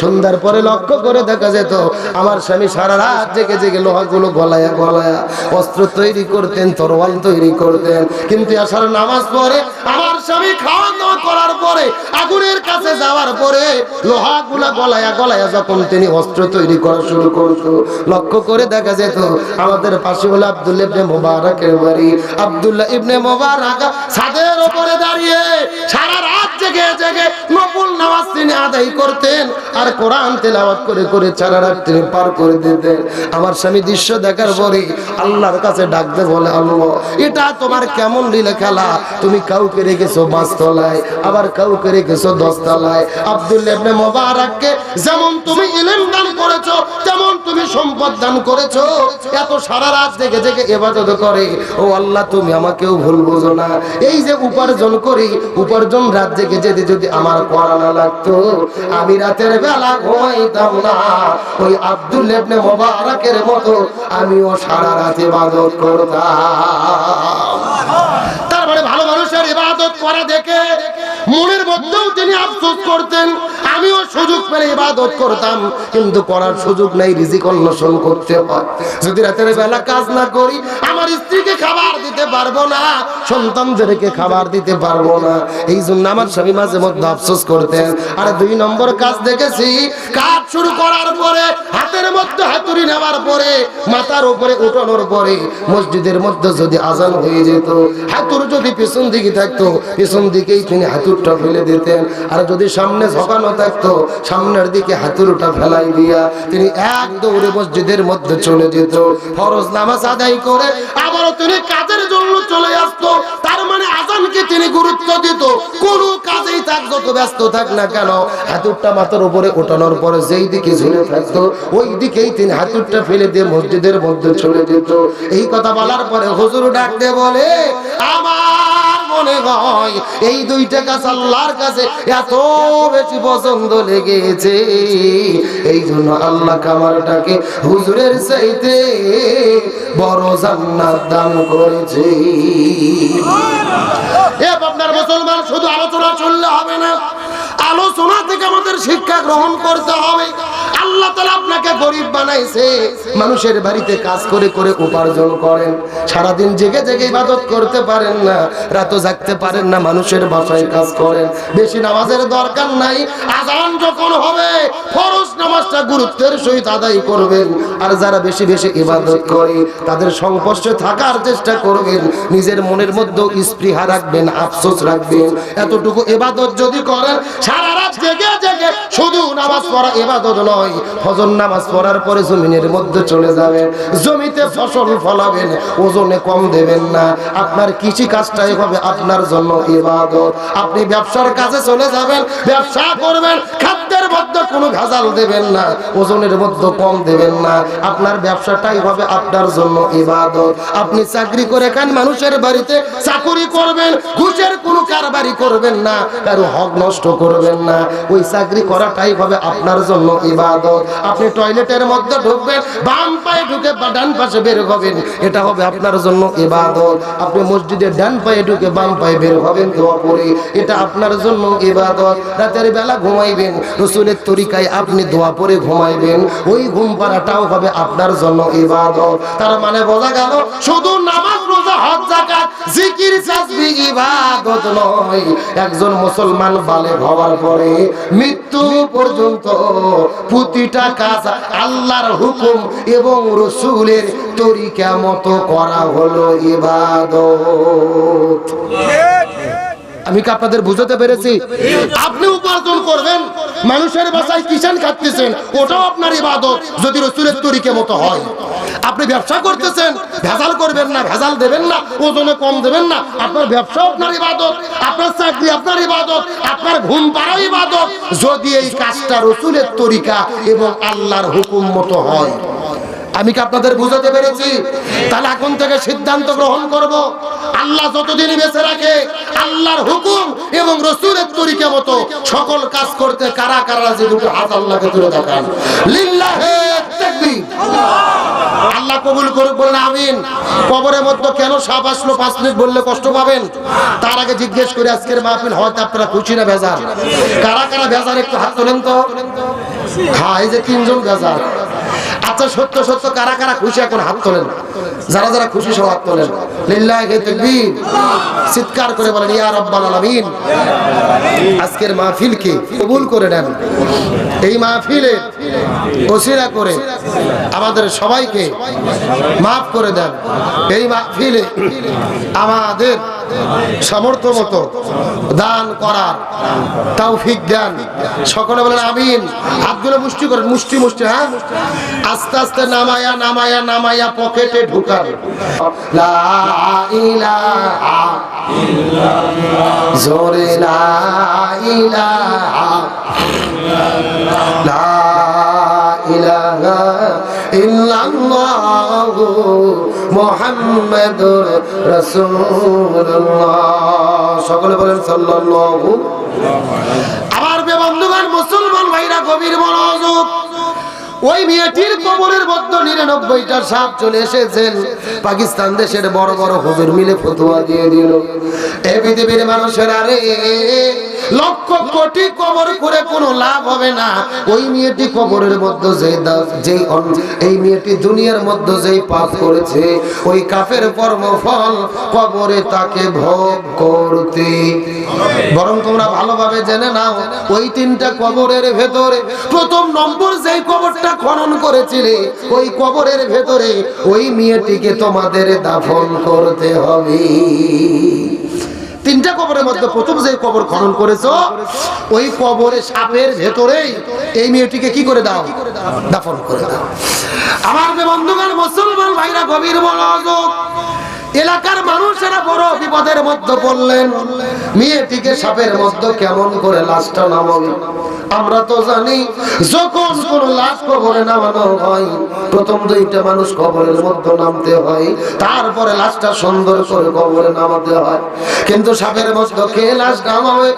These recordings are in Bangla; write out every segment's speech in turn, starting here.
সন্ধ্যার পরে লক্ষ্য করে দেখা যেত, আমার স্বামী সারা রাত জেগে জেগে লোহাগুলো গলায়া গলায়া অস্ত্র তৈরি করতেন, তরোয়াল তৈরি করতেন। কিন্তু আসার নামাজ পড়ে আমার স্বামী খাওয়া দাওয়া করার পরে, আগুনের কাছে যাওয়ার পরে লোহাগুলা গলায়া গলায়া যখন তিনি অস্ত্র তৈরি করা শুরু করতো, লক্ষ্য করে দেখা যেত। আমাদের পাশে হলো আব্দুল্লাহ ইবনে মোবারকের বাড়ি। আব্দুল্লাহ ইবনে মোবারক ছাদের উপরে দাঁড়িয়ে সারা জেগে জেগে নামাজ তিনি আদায় করতেন আর কোরআন তেলাওয়াত করে করে সারা রাত তিনি পার করে দিতেন। আমার স্বামী দৃশ্য দেখার পরে আল্লাহর কাছে ডাকতে বলে, আল্লাহ, এটা তোমার কেমন লীলা খেলা? তুমি কাউকে রেখেছো আবার কাউকে রেখেছো দশতলায়। আব্দুল্লাহ ইবনে মোবারককে যেমন তুমি ইলম দান করেছ, তেমন তুমি সম্পদ দান করেছ। এত সারা রাত জেগে জেগে ইবাদত করে। ও আল্লাহ, তুমি আমাকেও ভুল বুঝো না। এই যে উপার্জন করি, উপার্জন রাত জেগে যেতে যদি আমার করা না লাগতো, আমি রাতের বেলা ঘুমাইতাম না। ওই আব্দুল লেবনে মোবারকের মতো আমিও সারা রাতে ইবাদত করতাম। তারপরে ভালো মানুষের ইবাদত করা দেখে মনের মধ্যেও তিনি আফসোস করতেন। আমিও সুযোগ পেলে ইবাদত করতাম, কিন্তু করার সুযোগ নাই, রিজিক অন্বেষণ করতে হয়। যদি রাতের বেলা কাজ না করি, আমার স্ত্রীকে খাবার দিতে পারব না, সন্তানদেরকে খাবার দিতে পারব না। এই জন্য আমার স্বামী মাঝে মধ্যে আফসোস করতেন। আর দুই নম্বর কাজ দেখেছি, কাজ শুরু করার পরে হাতের মধ্যে হাতুড়ি নেওয়ার পরে, মাথার উপরে উঠানোর পরে মসজিদের মধ্যে যদি আজান হয়ে যেত হাতুর যদি পেছন দিকে থাকতো, পেছন দিকেই তিনি হাতুরটা ফেলে দিতেন। আর যদি সামনে ঝকানো থাকতো, সামনের দিকে হাতুরটা ফেলাই দিয়া তিনি এক দৌড়ে মসজিদের মধ্যে চলে যেত। ফরজ নামাজ আদায় করে আবারও তিনি কাজের জন্য চলে আসতো। তার মানে আজানকে তিনি গুরুত্ব দিত। কোন কাজেই থাক যত ব্যস্ত থাক না কেন হাতুরটা মাথার উপরে ওঠানোর পরে যেই দিকে ঝুলে থাকতো ওই দিকেই তিনি হাতুরটা ফেলে দিয়ে মসজিদের মধ্যে চলে যেত। এই কথা বলার পরে হুজুর ডাক দিয়ে বলে, আমার মনে হয় এই দুইটা গাছ আল্লাহর কাছে এত বেশি পছন্দ লেগেছে। এই জন্য আল্লাহ কামারটাকে হুজুরের চাইতে বড় জান্নাত দান করেছে। আপনার মুসলমান, শুধু আলোচনা চললে হবে না, আলোচনা থেকে আমাদের শিক্ষা গ্রহণ করতে হবে। আল্লাহ তালা আপনাকে গরিব বানাইছে। মানুষের বাড়িতে কাজ করে করে উপার্জন করেন। সারাদিন জেগে জেগে ইবাদত করতে পারেন না, রাতও জাগতে পারেন না, মানুষের বাসায় কাজ করেন। বেশি নামাজের দরকার নাই। আজান যখন হবে, ফরজ নামাজটা গুরুত্বের সহিত আদায় করবেন। আর যারা বেশি বেশি ইবাদত করে, তাদের সংস্পর্শে থাকার চেষ্টা করবেন। নিজের মনের মধ্যে স্পৃহা রাখবেন, আফসোস রাখবেন। এতটুকু ইবাদত যদি করেন, সারা রাত জেগে জেগে শুধু নামাজ পড়া ইবাদত নয় ফজর নামাজ পড়ার পরে জমিনের মধ্যে চলে যাবেন জমিতে ফসল ফলাবেন, ওজনে কম দেবেন না। আপনার কৃষি কাজটাই হবে আপনার জন্য ইবাদত। আপনি ব্যবসার কাজে চলে যাবেন, ব্যবসা করবেন, খাদ্যের মধ্যে কোনো ভেজাল দেবেন না, ওজনের মধ্যে কম দেবেন না। আপনার ব্যবসাটাই হবে আপনার জন্য ইবাদত। আপনি চাকরি করে খান মানুষের বাড়িতে চাকরি করবেন, ঘুষের কোনো কারবারি করবেন না, কারও হক নষ্ট করবেন না। ওই চাকরি করাটাই হবে আপনার জন্য ইবাদত। আপনি টয়লেটের মধ্যে ঢুকবেন, বাম পায়ে ঢুকে বা ডান পাশে বের হবেন। এটা হবে আপনার জন্য ইবাদত। আপনি মসজিদে ডান পায়ে ঢুকে বাম পায়ে বের হবেন, দোয়া পড়ে এটা আপনার জন্য ইবাদত। রাতের বেলা ঘুমাইবেন, রসুলের তরিকায় আপনি দোয়া পড়ে ঘুমাইবেন। ওই ঘুম পাড়াটাও হবে আপনার জন্য ইবাদত। তার মানে বোঝা গেল, শুধু নামাজ একজন মুসলমান বালে হওয়ার পরে মৃত্যু পর্যন্ত প্রতিটা কাজ আল্লাহর হুকুম এবং রসুলের তরিকা মতো করা হলো ইবাদত। আমি কি আপনাদের বুঝাতে পেরেছি? আপনি উপার্জন করবেন। মানুষের বাসায় কিষান খাচ্ছেন ওটাও আপনার ইবাদত, যদি রসুলের তরিকে মতো হয়। আপনি ব্যবসা করতেছেন, ভেজাল করবেন না, ভেজাল দেবেন না, ওজনে কম দেবেন না। আপনার ব্যবসা আপনার ইবাদত, আপনার চাকরি আপনার ইবাদত, আপনার ঘুম পাড়া ইবাদত। যদি এই কাজটা রসুলের তরিকা এবং আল্লাহর হুকুম মতো হয়। আমি কি আপনাদের বুঝাতে পেরেছি? তাহলে এখন থেকে সিদ্ধান্ত গ্রহণ করব। আল্লাহ যতদিন বেঁচে রাখে, আল্লাহর হুকুম এবং রসুলের তরিকা মতো সকল কাজ করতে কারা কারা যে দুটো হাত আল্লাহকে তুলে দেখান। লিল্লাহে তাকবীর। আল্লাহ কবুল করুক বলেন আমিন। কবরের মধ্যে কেন সাপ আসলো পাঁচ মিনিট বললে কষ্ট পাবেন? তার আগে জিজ্ঞেস করে, আজকের মাহফিল হয়তো আপনারা খুশি না বেজার? কারা কারা বেজার একটু হাত তোলেন তো? হ্যাঁ এই যে তিনজন বেজার। আচ্ছা সত্য সত্য, কারা কারা খুশি এখন হাত তোলেন? যারা যারা খুশি সবাব করলেন লিল্লাহি চিৎকার করে বলেন, ইয়া রাব্বাল আলামিন। আজকের মাহফিলকে কবুল করে নেন। এই মাহফিলে ওসিরা করে আমাদের সবাইকে মাফ করে দেন। এই মাহফিলে আমাদের সামর্থ্য মতো দান করার তৌফিক দেন। সকলে বলেন আমিন। হাতগুলো মুষ্টি করেন, মুষ্টি মুষ্টি হ্যাঁ? আস্তে আস্তে নামায়া নামায়া নামায়া পকেটে ইলাহা জোরে লা ইলাহা লা মুহাম্মাদুর রাসূলুল্লাহ। সকলে বলেন সাল্লাল্লাহু আমার বে বন্ধুগণ, মুসলমান ভাইরা, গভীর মনোযোগ। ওই মেয়েটির কবরের মধ্যে নিরানব্বইটা সাপ চলে এসেছেন পাকিস্তান দেশের বড় বড় হুজুর মিলে ফতুয়া দিয়ে দিল। এ পৃথিবীর মানুষের আরে লক্ষ কোটি কবর করে কোনো লাভ হবে না। ওই মেয়েটি কবরের মধ্যে যে যেই এই মেয়েটি দুনিয়ার মধ্যে যেই পাপ করেছে, ওই কাফের কর্মফল কবরে তাকে ভোগ করতে। বরং তোমরা ভালোভাবে জেনে নাও, ওই তিনটা কবরের ভেতরে, প্রথম নম্বর যেই কবরটা খনন করেছিলে, ওই কবরের ভেতরে ওই মেয়েটিকে তোমাদের দাফন করতে হবে। তিনটা কবরের মধ্যে প্রথম যে কবর খনন করেছ ওই কবরে সাপের ভেতরেই এই মেয়েটিকে কি করে দাও? দাফন করে দাও। আমার যে বন্ধুগণ মুসলমান ভাইরা গভীর মনোযোগ। এলাকার মানুষেরা বড় বিপদের মধ্যে পড়লেন। মেয়েটিকে সাপের মধ্যে কেমন করে লাশটা নামাবে আমরা তো জানি যখন কোন লাশ কবরে নামানো হয়, প্রথম দুইটা মানুষ কবরের মধ্যে নামতে হয়, তারপরে লাশটা সুন্দর করে কবরে নামাতে হয়। কিন্তু সাপের মধ্যে কে লাশ নামাবে?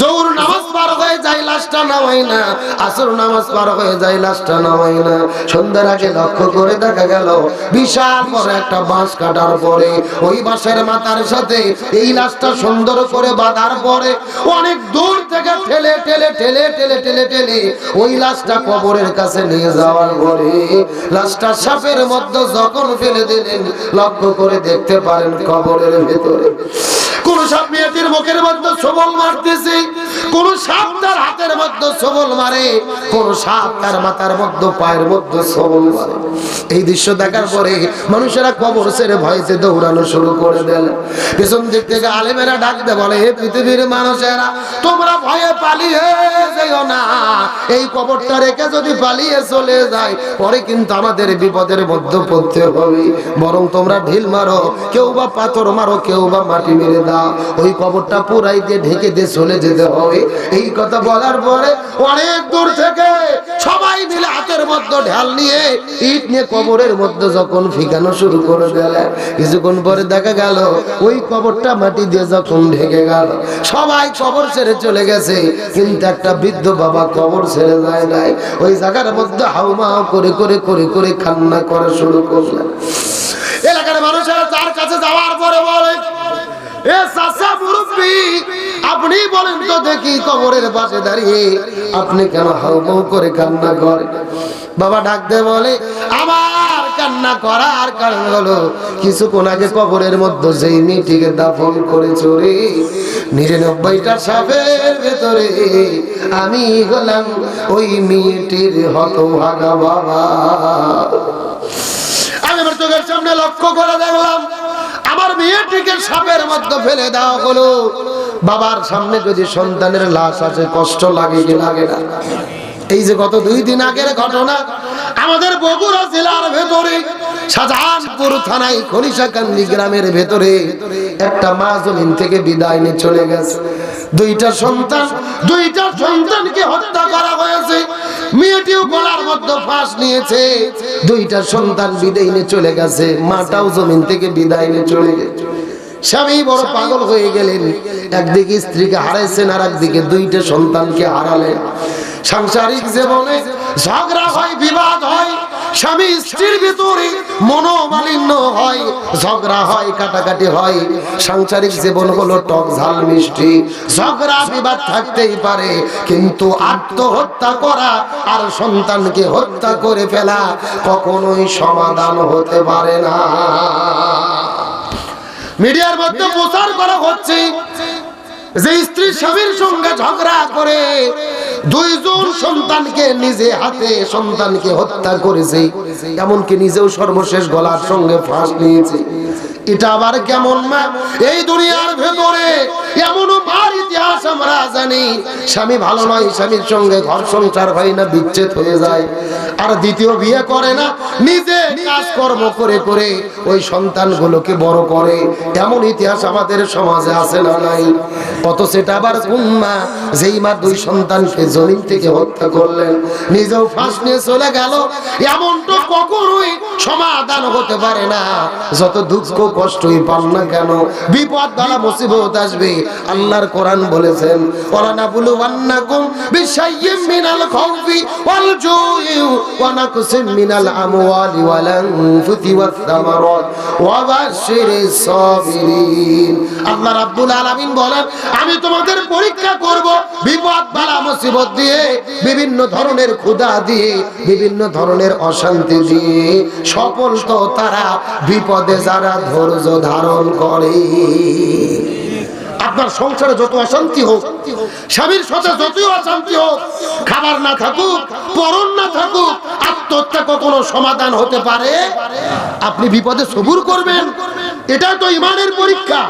জোর নামাজ পার হয়ে যায়, লাশটা নামাই না। আসর নামাজ পার হয়ে যায়, লাশটা নামাই না। সন্ধ্যার আগে লক্ষ্য করে দেখা গেল, বিশাল বড় একটা বাঁশ কাটার পরে, ওই বাঁশের মাথার সাথে এই লাশটা সুন্দর করে বাঁধার পরে, অনেক দূর থেকে ঠেলে ঠেলে ঠেলে ঠেলে ঠেলে ঠেলে ওই লাশটা কবরের কাছে নিয়ে যাওয়ার পরে, লাশটা সাপের মধ্যে যখন ফেলে দিলেন, লক্ষ্য করে দেখতে পারেন কবরের ভেতরে কোন সাপ মেয়েটির মুখের মধ্যে সবল মারতেছে, কোন সাপ তার হাতের মধ্যে সবল মারে, কোন সাপ তার মাথার মধ্যে, পায়ের মধ্যে সবল মারে। এই দৃশ্য দেখার পরে মানুষেরা কবর ছেড়ে ভয়তে দৌড়ানো শুরু করে দিল পেছন দিক থেকে আলেমেরা ডাকতে বলে, হে পৃথিবীর মানুষেরা, তোমরা ভয়ে পালিয়ে যেও না। এই কবরটা রেখে যদি পালিয়ে চলে যায় পরে কিন্তু আমাদের বিপদের মধ্যে পড়তে হবে। বরং তোমরা ঢিল মারো, কেউ বা পাথর মারো, কেউ বা মাটি মেরে দাও। ওই কবরটা পুরাই দিয়ে ঢেকে দিয়ে চলে যেতে হবে। এই কথা বলার পরে অনেক দূর থেকে সবাই মিলে হাতের মধ্যে ঢাল নিয়ে, ইট নিয়ে কবরের মধ্যে যখন ফিকানো শুরু করে দিলে, কিছুক্ষণ পরে দেখা গেল, ওই কবরটা মাটি দিয়ে যখন ঢেকে গেল, সবাই কবর ছেড়ে চলে গেছে। কিন্তু একটা বৃদ্ধ বাবা কবর ছেড়ে যায় নাই। ওই জায়গার মধ্যে হাউমা করে করে করে করে কান্না করা শুরু করলেন এ আপনি বলেন তো দেখি কবরের পাশে দাঁড়িয়ে আপনি কেন হাউমাউ করে কান্না করে বাবা ডাকতে বলে, আমার কান্না করার কারণ হলো কিছুক্ষণ আগে কবরের মধ্যে যেই মেয়েটিকে দাফন করে চড়ে নিরানব্বইটা সাপের ভেতরে আমি হলাম ওই মেয়েটির হতভাগা বাবা। আমি আমার চোখের সামনে লক্ষ্য করে দেখলাম আমার মেয়েটিকে সাপের মধ্যে ফেলে দেওয়া হলো। বাবার সামনে যদি সন্তানের লাশ আছে কষ্ট লাগে কি লাগে না? এই যে গত দুই দিন আগের ঘটনা, আমাদের বগুড়া জেলার ভেতরে শাহজাহানপুর থানায় খনিশাকান্দি গ্রামের ভেতরে একটা মা জমিন থেকে বিদায় নিয়ে চলে গেছে। দুইটা সন্তান, দুইটা সন্তানকে হত্যা করা হয়েছে। মেয়েটিও গলার মধ্যে ফাঁস নিয়েছে। দুইটা সন্তান বিদায় নিয়ে চলে গেছে। মাটাও জমিন থেকে বিদায় নিয়ে চলে গেছে। স্বামী বড় পাগল হয়ে গেলেন। একদিকে স্ত্রীকে হারাইছেন আর একদিকে দুইটা সন্তানকে হারালেন। সাংসারিক জীবনে ঝগড়া হয়, বিবাদ হয়। স্বামী স্ত্রীর ভিতরে মনোমালিন্য হয়, ঝগড়া হয়, কাটাকাটি হয়। সাংসারিক জীবন হলো টক ঝাল মিষ্টি। ঝগড়া বিবাদ থাকতেই পারে, কিন্তু আত্মহত্যা করা আর সন্তানকে হত্যা করে ফেলা কখনোই সমাধান হতে পারে না। মিডিয়ার মধ্যে প্রচার করা হচ্ছে যে স্ত্রী স্বামীর সঙ্গে ঝগড়া করে দুইজন সন্তানকে নিজে হাতে সন্তানকে হত্যা করেছে, এমনকি নিজেও সর্বশেষ গলার সঙ্গে ফাঁস নিয়েছে এটা আবার কেমন মা? এই দুনিয়ার ভেতরে এমন মার ইতিহাস আমরা জানি। স্বামী ভালো নয়, স্বামীর সঙ্গে ঘর সংসার হয় না, বিচ্ছেদ হয়ে যায়। আর দ্বিতীয় বিয়ে করে না, নিজে কাজকর্ম করে করে ওই সন্তানগুলোকে বড় করে। এমন ইতিহাস আমাদের সমাজে আছে না নাই। কত সেটা আবার কোন মা যেই মা দুই সন্তানকে জমিন থেকে হত্যা করলেন, নিজেও ফাঁস নিয়ে চলে গেল। এমনটা কখনোই সমাধান হতে পারে না। যত দুঃখ কষ্টই পান না কেন, বিপদ বালা মুসিবত আসবে আল্লাহর কোরআন বলেছেন ওয়ান্নাকুম বিশাইয়্যিম মিনাল খাউফি ওয়াল জুই ওয়া নাকসিম মিনাল আমওয়ালি ওয়াল আনফুসি ওয়াস সামারাত ওয়া বাশশিরিস সাবিরিন। আল্লাহ রাব্বুল আলামিন বলেন, আমি তোমাদের পরীক্ষা করব বিপদ বালা মুসিবত দিয়ে, বিভিন্ন ধরনের ক্ষুধা দিয়ে, বিভিন্ন ধরনের অশান্তি দিয়ে। সফল তো তারা বিপদে যারা ধৈর্য ধারণ করে। আপনার সংসারে যত অশান্তি হোক, স্বামীর সাথে যতই অশান্তি হোক, খাবার না থাকুক, পরন না থাকুক, আত্মহত্যা কখনো সমাধান হতে পারে? আপনি বিপদে সবুর করবেন। এটা তো ইমানের পরীক্ষা।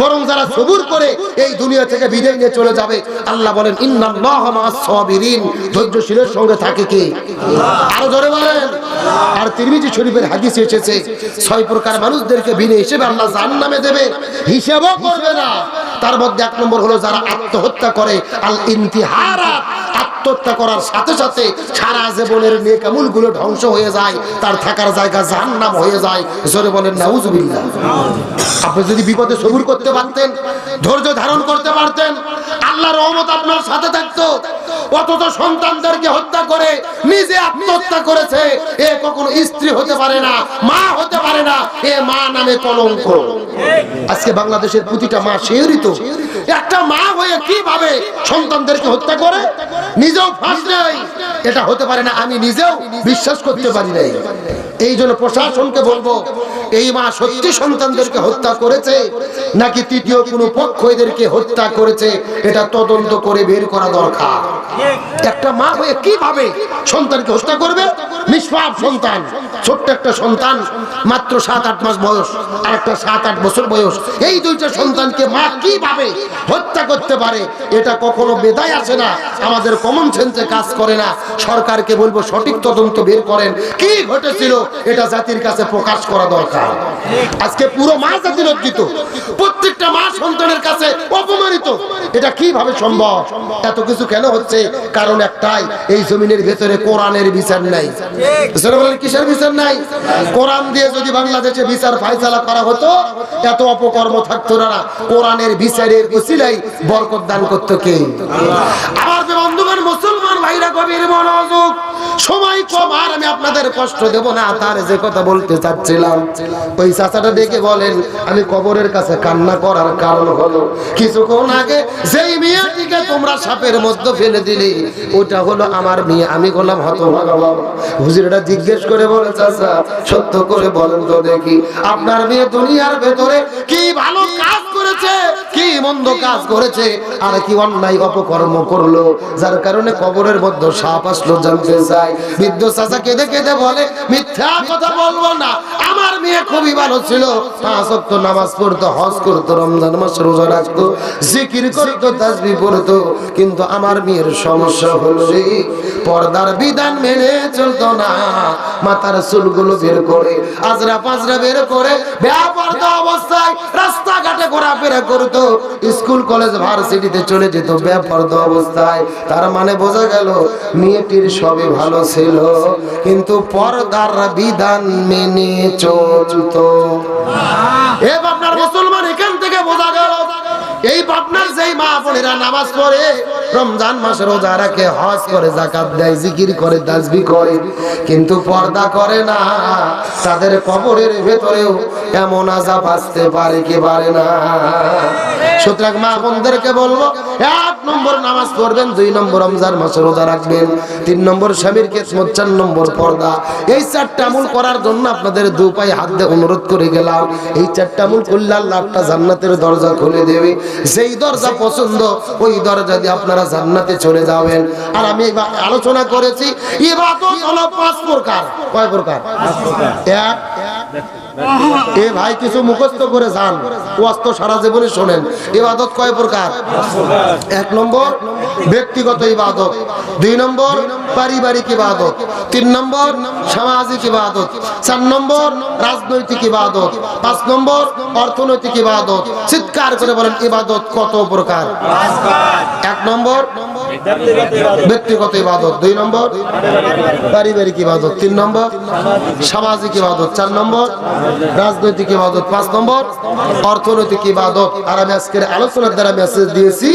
বরং যারা সবুর করে এই দুনিয়া থেকে বিদায় নিয়ে চলে যাবে, আল্লাহ বলেন, ইন্নাল্লাহা মা'আস সাবিরিন। ধৈর্যশীলের সঙ্গে থাকে কে? আরও জোরে বলেন। আর তিরমিজি শরীফের হাদিস এসেছে, ছয় প্রকার মানুষদেরকে বিনে হিসেবে আল্লাহ জাহান্নামে দেবে, হিসেবও করবে না। তার মধ্যে এক নম্বর হলো যারা আত্মহত্যা করে আল ইন্তিহারা আত্মহত্যা করার সাথে সাথে সারা জীবনের নেকামুলগুলো ধ্বংস হয়ে যায়, তার থাকার জায়গা জাহান্নাম হয়ে যায়। জোরে বলেন, নাউজুবিল্লাহ। আপনি যদি বিপদে সবুর করতে পারতেন, ধৈর্য ধারণ করতে পারতেন আল্লাহর রহমত আপনার সাথে থাকতো। অথচ সন্তানদেরকে হত্যা করে নিজে আত্মহত্যা করেছে। এ কখনো স্ত্রী হতে পারে না, মা হতে পারে না, এ মা নামে কলঙ্ক। আজকে বাংলাদেশের প্রতিটা মা শিহরিত। একটা মা হয়ে কীভাবে সন্তানদেরকে হত্যা করে? নিজেও ফাঁস নাই। এটা হতে পারে না, আমি নিজেও বিশ্বাস করতে পারি নাই। এই জন্য প্রশাসনকে বলব এই মা সত্যি সন্তানদেরকে হত্যা করেছে, নাকি তৃতীয় কোনো পক্ষ এদেরকে হত্যা করেছে, এটা তদন্ত করে বের করা দরকার। একটা মা হয়ে কীভাবে সন্তানকে হত্যা করবে? নিষ্পাপ সন্তান, ছোট্ট একটা সন্তান, মাত্র সাত, আট মাস বয়স, আর একটা সাত, আট বছর বয়স। এই দুইটা সন্তানকে মা কীভাবে হত্যা করতে পারে, এটা কখনো বেদায় আসে না, আমাদের কমন সেন্সে কাজ করে না। সরকারকে বলব সঠিক তদন্ত বের করেন। কি ঘটেছিল, এটা জাতির কাছে প্রকাশ করা দরকার। আজকে পুরো মা জাতি লজ্জিত। প্রত্যেকটা মা সন্তানের কাছে অপমানিত। এটা কীভাবে সম্ভব? এত কিছু কেন হচ্ছে? কারণ একটাই, এই জমিনের ভেতরে কোরআনের বিচার নাই। কিসের বিচার নাই? কোরআন দিয়ে যদি বাংলাদেশে বিচার ফাইসালা করা হতো, এত অপকর্ম থাকতো না কোরআনের বিচারের উসিলাই বরকত দান করতো কে? আমার বন্ধুগণ মুসলমান ভাইরা গভীর মনোযোগ। সময় কম, আর আমি আপনাদের কষ্ট দেব না, তার যে কথা বলতে চাচ্ছিলাম। ওই চাচাটা ডেকে বলেন, আমি কবরের কাছে কান্না করার কারণ হলো, কিছুক্ষণ আগে যেই মেয়েটিকে তোমরা সাপের মধ্যে ফেলে দিলে, ওটা হলো আমার মেয়ে, আমি বললাম বাবা। হুজুরটা জিজ্ঞেস করে বলে, চাচা, সত্য করে বলেন তো দেখি, আপনার মেয়ে দুনিয়ার ভেতরে কি ভালো কাজ করেছে, কি মন্দ কাজ করেছে, আর কি অন্যায় অপকর্ম করল, যার কারণে কবরের মধ্যে সাপ আসলো জানতে চাই বৃদ্ধ চাচা কেঁদে কেঁদে বলে, মিথ্যা কথা বলব না। আমার মেয়ে খুবই ভালো ছিল। পাঁচ ওয়াক্ত নামাজ পড়তো, হজ করতো, রমজান মাস রোজা রাখতো, জিকির করতো তাসবি পড়তো। কিন্তু আমার মেয়ের সমস্যা হলো রে, পর্দার বিধান মেনে চলতো না। মাথার চুলগুলো বের করে আজরা পাজরা বের করে, বেপর্দা অবস্থায় রাস্তাঘাটে ঘোরাফেরা করতো, স্কুল, কলেজ, ভার্সিটিতে চলে যেত ব্যাপারদ অবস্থায়। তার মানে বোঝা গেল, মেয়েটির সবই ভালো ছিল। কিন্তু পর্দার বিধান মেনে চলত। এ আপনার মুসলমান এই পাবনার যেই মা বোনেরা নামাজ পড়ে, রমজান মাসে রোজা রাখে, হজ করে, জাকাত দেয়, জিকির করে, তাসবি করে, কিন্তু পর্দা করে না। তাদের কবরের ভেতরেও এমন আজাব আসতে পারে কি পারে না। সুতরাং মা বোনদেরকে বলব, এক নম্বর নামাজ পড়বেন, দুই নম্বর রমজান মাসে রোজা রাখবেন, তিন নম্বর স্বামীর কেসমত চার নম্বর পর্দা। এই চারটা আমল করার জন্য আপনাদের দু পায়ে হাত দিয়ে অনুরোধ করে গেলাম। এই চারটা আমল করলে আল্লাহ জান্নাতের দরজা খুলে দেবে। যেই দরজা পছন্দ, ওই দরজা দিয়ে আপনারা জান্নাতে চলে যাবেন। আর আমি এবার আলোচনা করেছি, ইবাদত হলো পাঁচ প্রকার। কয় প্রকার? এক এ ভাই কিছু মুখস্থ করে যান। ওয়াস্ত সারা জীবনে শোনেন। ইবাদত কয় প্রকার? এক নম্বর, ব্যক্তিগত ইবাদত। দুই নম্বর, পারিবারিক ইবাদত। তিন নম্বর, সামাজিক ইবাদত। চার নম্বর, রাজনৈতিক ইবাদত। পাঁচ নম্বর, অর্থনৈতিক ইবাদত। চিৎকার করে বলেন, ইবাদত কত প্রকার? এক নম্বর ব্যক্তিগত ইবাদত দুই নম্বর, পারিবারিক ইবাদত তিন নম্বর, সামাজিক ইবাদত চার নম্বর, রাজনৈতিক ইবাদত পাঁচ নম্বর, অর্থনৈতিক ইবাদত। আর আমি আজকের আলোচনার দ্বারা মেসেজ দিয়েছি,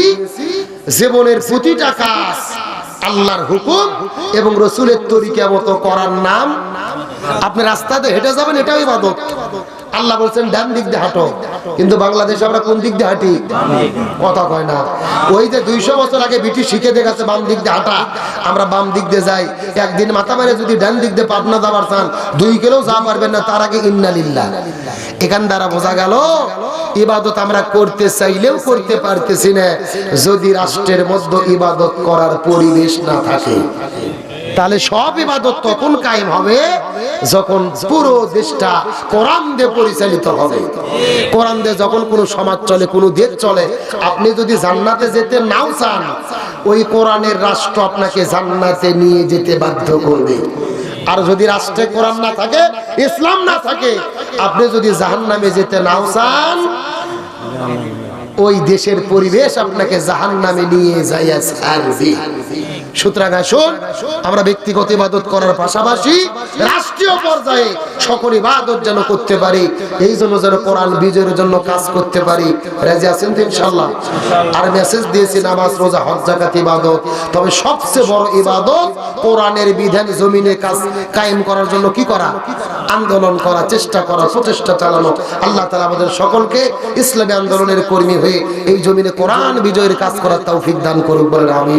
জীবনের প্রতিটা কাজ আল্লাহর হুকুম এবং রসুলের তরিকা মতো করার নাম। আপনি রাস্তাতে হেঁটে যাবেন, এটাও ইবাদত। আল্লাহ বলছেন, ডান দিক দিয়ে হাঁটো। কিন্তু বাংলাদেশে আমরা কোন দিক দিয়ে হাঁটি? কথা কয় না। ওই যে দুইশো বছর আগে ব্রিটিশ শিখে দেখাচ্ছে বাম দিক দিয়ে হাঁটা। আমরা বাম দিক দিয়ে যাই। একদিন মাথা মেরে যদি ডান দিক দিয়ে পাবনা যাবার চান, দুই কিলো যা পারবেন না, তার আগে ইন্নালিল্লাহ এখান দ্বারা বোঝা গেল, ইবাদত আমরা করতে চাইলেও করতে পারতেছি না, যদি রাষ্ট্রের মধ্যে ইবাদত করার পরিবেশ না থাকে। তাহলে সব ইবাদত তখন কায়েম হবে যখন পুরো দেশটা কোরআন দিয়ে পরিচালিত হবে। কোরআন দিয়ে যখন কোনো সমাজ চলে, কোনো দেশ চলে, আপনি যদি জান্নাতে যেতে নাও চান, ওই কোরআনের রাষ্ট্র আপনাকে জান্নাতে নিয়ে যেতে বাধ্য করবে। আর যদি রাষ্ট্রে কোরআন না থাকে, ইসলাম না থাকে, আপনি যদি জাহান্নামে যেতে নাও চান ওই দেশের পরিবেশ আপনাকে জাহান নামে নিয়ে যাইয়া ছাড়বে। সুতরাং আসুন আমরা ব্যক্তিগত ইবাদত করার পাশাপাশি রাষ্ট্রীয় পর্যায়ে সকল ইবাদত যেন করতে পারি এই জন্য যেন কোরআন বিজয়ের জন্য কাজ করতে পারি। রাজি আছেন তো ইনশাল্লাহ আর মেসেজ দিয়েছি নামাজ রোজা হজ জাকাত ইবাদত। তবে সবচেয়ে বড় ইবাদত কোরআনের বিধান জমিনে কাজ কায়েম করার জন্য কি করা? আন্দোলন করা চেষ্টা করা প্রচেষ্টা চালানো। আল্লাহ তালা আমাদের সকলকে ইসলামী আন্দোলনের কর্মী হয়ে এই জমিনে কোরআন বিজয়ের কাজ করার তৌফিক দান করুক বলেন আমি